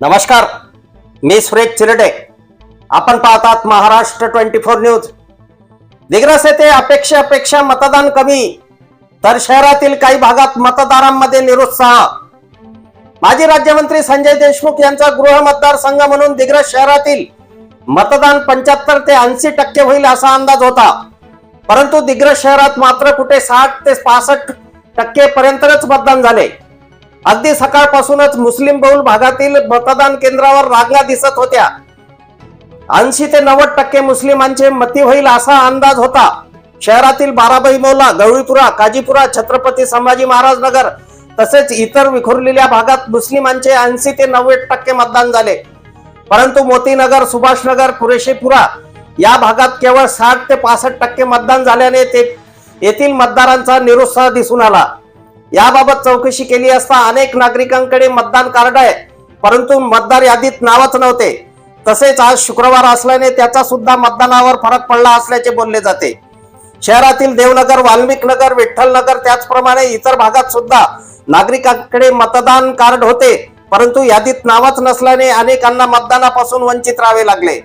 नमस्कार मी सुरेश चिरडे. आपण पाहतात Maharashtra twenty four news. Digras येथे अपेक्षेपेक्षा मतदान कमी तर शहरातील काही भागात मतदारांमध्ये निरुत्साह. माजी राज्यमंत्री संजय देशमुख यांचा गृह मतदारसंघ म्हणून दिग्रस शहरातील मतदान पंच्याहत्तर ते ऐंशी टक्के होईल असा अंदाज होता. परंतु दिग्रस शहरात मात्र कुठे साठ ते पासष्ट टक्के पर्यंतच मतदान झाले. अगदी सकाळपासूनच मुस्लिम बहुल भागातील मतदान केंद्रावर रांगा दिसत होत्या. ऐंशी ते नव्वद टक्के मुस्लिमांचे मती होईल असा अंदाज होता. शहरातील बाराबाई मौला गवळीपुरा काजीपुरा छत्रपती संभाजी महाराज नगर तसेच इतर विखुरलेल्या भागात मुस्लिमांचे ऐंशी ते नव्वद टक्के मतदान झाले. परंतु मोतीनगर सुभाषनगर कुरेशीपुरा या भागात केवळ साठ ते पासष्ट टक्के मतदान झाल्याने ते येथील मतदारांचा निरुत्साह दिसून आला. याबाबत चौकशी केली असता अनेक नागरिकांकडे मतदान कार्ड आहे. परंतु मतदार यादीत नावच नव्हते. तसेच आज शुक्रवार असल्याने त्याचा सुद्धा मतदानावर फरक पडला असल्याचे बोलले जाते. शहरातील देवनगर वाल्मिक नगर विठ्ठल नगर त्याचप्रमाणे इतर भागात सुद्धा नागरिकांकडे मतदान कार्ड होते. परंतु यादीत नावच नसल्याने अनेकांना मतदानापासून वंचित राहावे लागले.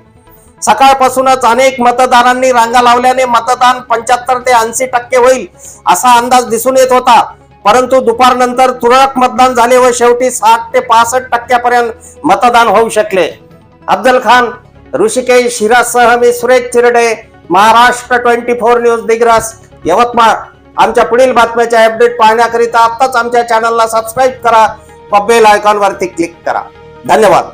सकाळपासूनच अनेक मतदारांनी रांगा लावल्याने मतदान पंच्याहत्तर ते ऐंशी टक्के होईल असा अंदाज दिसून येत होता. परंतु दुपारनंतर तुरळक मतदान झाले व शेवटी साठ ते पासष्ट टक्क्यापर्यंत मतदान होऊ शकले. अफजल खान ऋषिकेश हिरासह मी Suresh Chirde Maharashtra twenty four news Digras Yavatmal. आमच्या पुढील बातम्याचे अपडेट पाहण्याकरिता आत्ताच आमच्या चॅनलला सबस्क्राईब करा व बेल आयकॉनवरती क्लिक करा. धन्यवाद.